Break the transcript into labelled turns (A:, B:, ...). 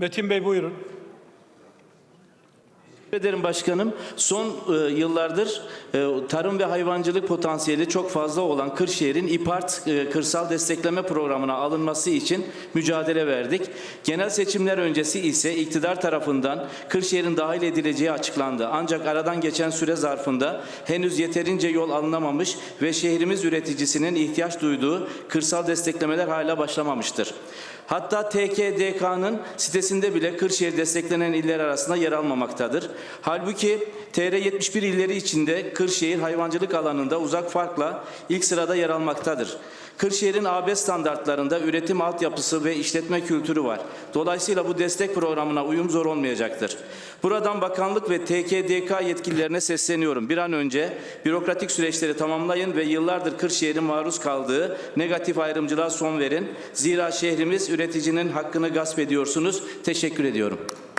A: Metin Bey buyurun.
B: Teşekkür ederim başkanım. Son e, yıllardır e, tarım ve hayvancılık potansiyeli çok fazla olan Kırşehir'in İPART e, kırsal destekleme programına alınması için mücadele verdik. Genel seçimler öncesi ise iktidar tarafından Kırşehir'in dahil edileceği açıklandı. Ancak aradan geçen süre zarfında henüz yeterince yol alınamamış ve şehrimiz üreticisinin ihtiyaç duyduğu kırsal desteklemeler hala başlamamıştır. Hatta TKDK'nın sitesinde bile Kırşehir desteklenen iller arasında yer almamaktadır. Halbuki TR 71 illeri içinde Kırşehir hayvancılık alanında uzak farkla ilk sırada yer almaktadır. Kırşehir'in AB standartlarında üretim altyapısı ve işletme kültürü var. Dolayısıyla bu destek programına uyum zor olmayacaktır. Buradan bakanlık ve TKDK yetkililerine sesleniyorum. Bir an önce bürokratik süreçleri tamamlayın ve yıllardır Kırşehir'in maruz kaldığı negatif ayrımcılığa son verin. Zira şehrimiz üreticinin hakkını gasp ediyorsunuz. Teşekkür ediyorum.